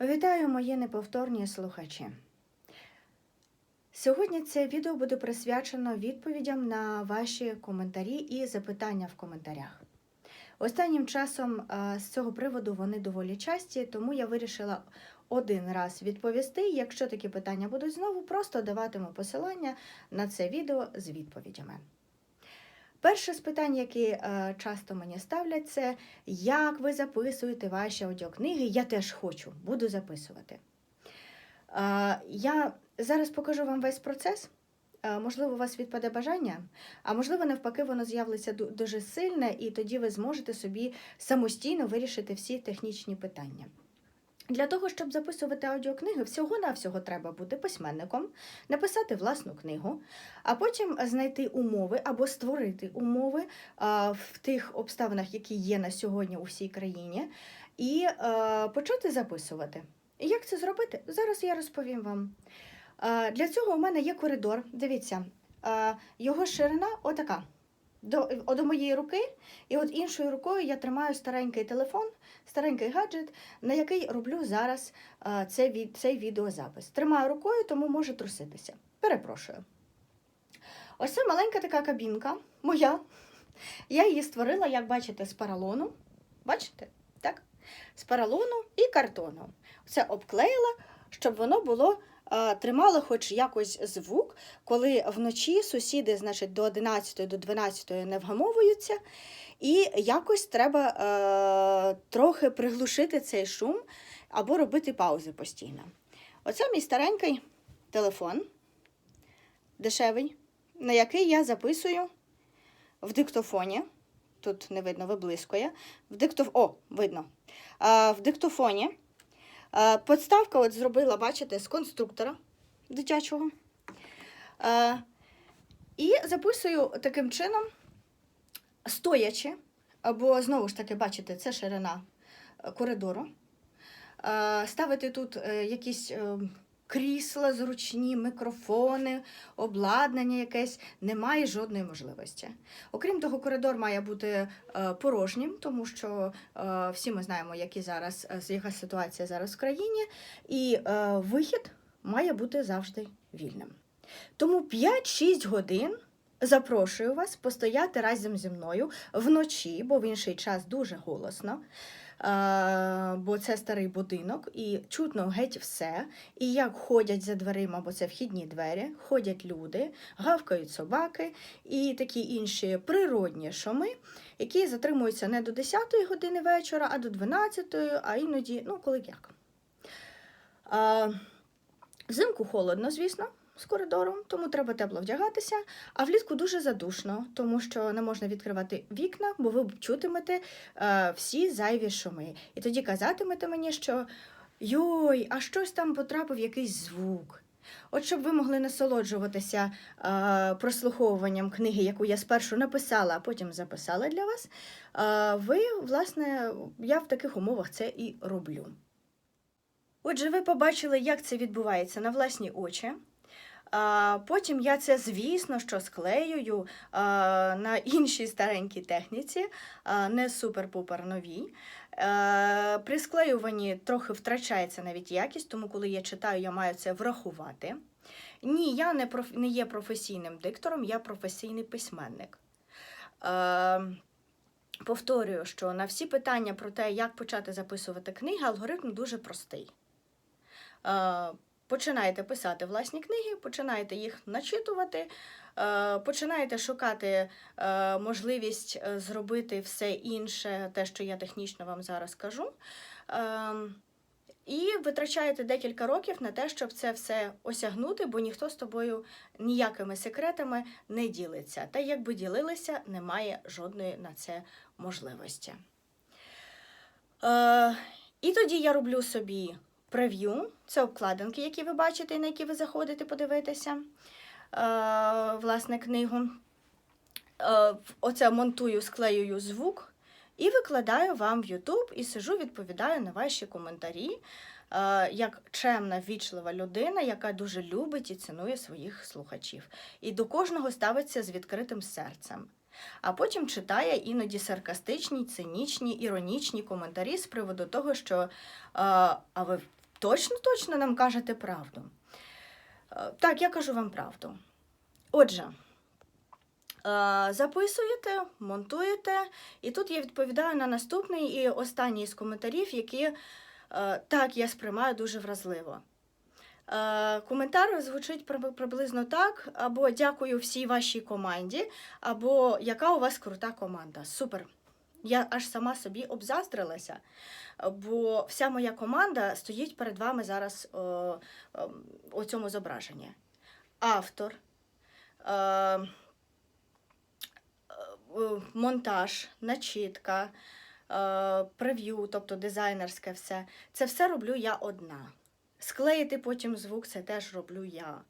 Вітаю мої неповторні слухачі. Сьогодні це відео буде присвячено відповідям на ваші коментарі і запитання в коментарях. Останнім часом е, з цього приводу вони доволі часті, тому я вирішила один раз відповісти. Якщо такі питання будуть знову, просто даватиму посилання на це відео з відповідями. Перше з питань, які е, часто мені ставлять, це як ви записуєте ваші аудіокниги. Я теж хочу, буду записувати. Е, я зараз покажу вам весь процес. Е, Можливо, у вас відпаде бажання, а можливо, навпаки, воно з'явиться дуже сильне, і тоді ви зможете собі самостійно вирішити всі технічні питання. Для того, щоб записувати аудіокниги, всього-навсього треба бути письменником, написати власну книгу, а потім знайти умови або створити умови в тих обставинах, які є на сьогодні у всій країні, і а, почати записувати. Як це зробити? Зараз я розповім вам. А, Для цього у мене є коридор. Дивіться, а, його ширина отака. До, до моєї руки, і от іншою рукою я тримаю старенький телефон, старенький гаджет, на який роблю зараз а, це, від- цей відеозапис. Тримаю рукою, тому може труситися. Перепрошую. Ось це маленька така кабінка, моя. Я її створила, як бачите, з паралону. Бачите? Так? З паралону і картону. Це обклеїла, щоб воно було. А, Тримало хоч якось звук, коли вночі сусіди, значить, до 11 до 12 не вгамовуються, і якось треба е, трохи приглушити цей шум або робити паузи постійно. Оце мій старенький телефон, дешевий, на який я записую в диктофоні. Тут не видно, виблискує. В диктоф... О, видно. А, в диктофоні. А, подставка от зробила, бачите, з конструктора дитячого. І записую таким чином, стоячи, або знову ж таки, бачите, це ширина е, коридору. Е, Ставити тут е, якісь е, крісла зручні, мікрофони, обладнання якесь немає жодної можливості. Окрім того, коридор має бути е, порожнім, тому що е, всі ми знаємо, які зараз, е, яка ситуація зараз в країні, і вихід має бути завжди вільним. Тому 5-6 годин запрошую вас постояти разом зі мною вночі, бо в інший час дуже голосно. Бо це старий будинок, і чутно геть все. І як ходять за дверима, бо це вхідні двері, ходять люди, гавкають собаки і такі інші природні шуми, які затримуються не до 10-ї години вечора, а до 12-ї, а іноді, ну, коли як. Взимку холодно, звісно, з коридором, тому треба тепло вдягатися. А влітку дуже задушно, тому що не можна відкривати вікна, бо ви чутимете е, всі зайві шуми. І тоді казатимете мені, що йой, а щось там потрапив якийсь звук. От щоб ви могли насолоджуватися е, прослуховуванням книги, яку я спершу написала, а потім записала для вас, е, ви, власне, я в таких умовах це і роблю. Отже, ви побачили, як це відбувається на власні очі. Потім я це, звісно, що склеюю на іншій старенькій техніці, не супер-пупер новій. Е, При склеюванні трохи втрачається навіть якість, тому коли я читаю, я маю це врахувати. Ні, я не, не є професійним диктором, я професійний письменник. Е, Повторюю, що на всі питання про те, як почати записувати книги, алгоритм дуже простий. Починаєте писати власні книги, починаєте їх начитувати, е, починаєте шукати е, можливість е, зробити все інше, те, що я технічно вам зараз кажу. Е, І витрачаєте декілька років на те, щоб це все осягнути, бо ніхто з тобою ніякими секретами не ділиться. Та якби ділилися, немає жодної на це можливості. І тоді я роблю собі прев'ю. Це обкладинки, які ви бачите, на які ви заходите подивитися е, власне книгу. Е, Оце монтую, склеюю звук і викладаю вам в YouTube і сижу, відповідаю на ваші коментарі. е, Як чемна, вічлива людина, яка дуже любить і цінує своїх слухачів, і до кожного ставиться з відкритим серцем. А потім читає іноді саркастичні, цинічні, іронічні коментарі з приводу того, що а ви точно, точно нам кажете правду. Е, Так, я кажу вам правду. Отже, е, записуєте, монтуєте, і тут я відповідаю на наступний і останній з коментарів, які е, так я сприймаю дуже вразливо. Коментар звучить приблизно так: або дякую всій вашій команді, або яка у вас крута команда. Супер. Я аж сама собі обзаздрилася, бо вся моя команда стоїть перед вами зараз о, о, у цьому зображенні. Автор, е, е, монтаж, начітка, е, прев'ю, тобто дизайнерське все. Це все роблю я одна. Склеїти потім звук це теж роблю я.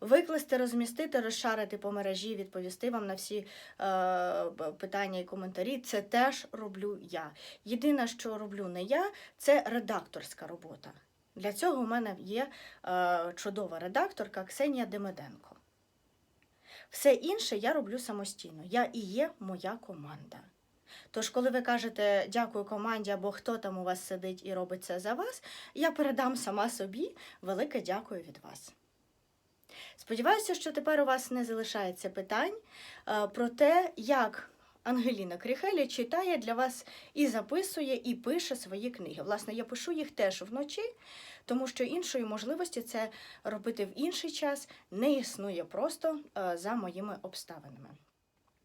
Викласти, розмістити, розшарити по мережі, відповісти вам на всі е, питання і коментарі. Це теж роблю я. Єдине, що роблю не я, це редакторська робота. Для цього у мене є е, чудова редакторка Ксенія Демиденко. Все інше я роблю самостійно. Я і є моя команда. Тож, коли ви кажете дякую команді або хто там у вас сидить і робить це за вас, я передам сама собі велике дякую від вас. Сподіваюся, що тепер у вас не залишається питань е, про те, як Ангеліна Кріхелі читає для вас і записує, і пише свої книги. Власне, я пишу їх теж вночі, тому що іншої можливості це робити в інший час не існує просто е, за моїми обставинами.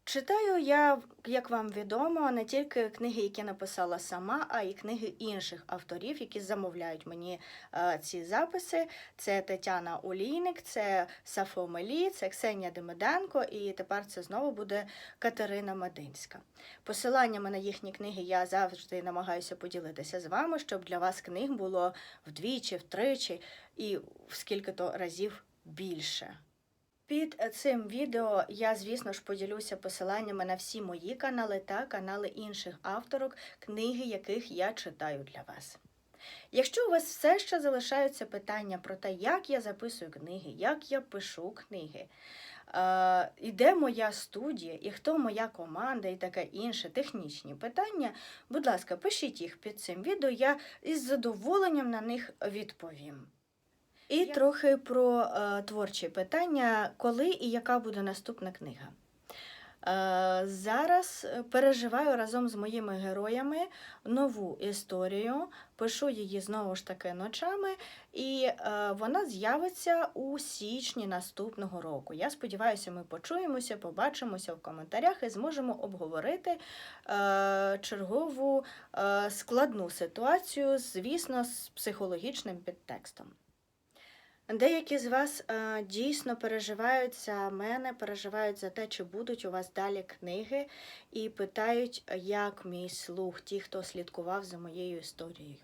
Читаю я, як вам відомо, не тільки книги, які написала сама, а й книги інших авторів, які замовляють мені е, ці записи. Це Тетяна Олійник, це Сафо Мелі, це Ксенія Демиденко, і тепер це знову буде Катерина Мединська. Посиланнями на їхні книги я завжди намагаюся поділитися з вами, щоб для вас книг було вдвічі, втричі і в скільки-то разів більше. Під цим відео я, звісно ж, поділюся посиланнями на всі мої канали та канали інших авторок, книги яких я читаю для вас. Якщо у вас все ще залишаються питання про те, як я записую книги, як я пишу книги, е, і де моя студія, і хто моя команда, і таке інше технічні питання, будь ласка, пишіть їх під цим відео, я із задоволенням на них відповім. І Я- трохи про е, творчі питання, коли і яка буде наступна книга. Е, зараз е, переживаю разом з моїми героями нову історію, пишу її знову ж таки ночами, і е, вона з'явиться у січні наступного року. Я сподіваюся, ми почуємося, побачимося в коментарях і зможемо обговорити е, чергову е, складну ситуацію, звісно, з психологічним підтекстом. Деякі з вас е, дійсно переживають за мене, переживають за те, чи будуть у вас далі книги, і питають, як мій слух, ті, хто слідкував за моєю історією.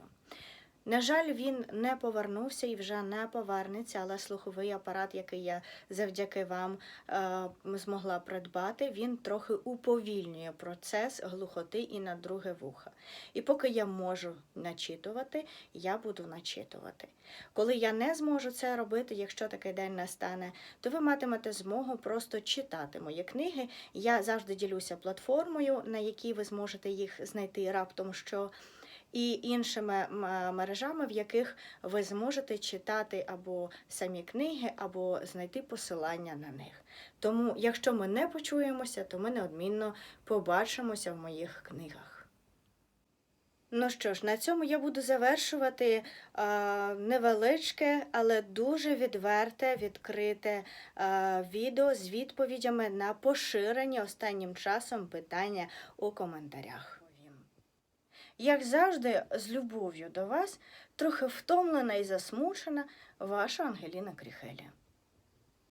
На жаль, він не повернувся і вже не повернеться, але слуховий апарат, який я завдяки вам е, змогла придбати, він трохи уповільнює процес глухоти і на друге вуха. І поки я можу начитувати, я буду начитувати. Коли я не зможу це робити, якщо такий день настане, то ви матимете змогу просто читати мої книги. Я завжди ділюся платформою, на якій ви зможете їх знайти раптом що. І іншими мережами, в яких ви зможете читати або самі книги, або знайти посилання на них. Тому, якщо ми не почуємося, то ми неодмінно побачимося в моїх книгах. Ну що ж, на цьому я буду завершувати е, невеличке, але дуже відверте, відкрите е, відео з відповідями на поширені останнім часом питання у коментарях. Як завжди, з любов'ю до вас, трохи втомлена і засмучена, ваша Ангеліна Кріхеля.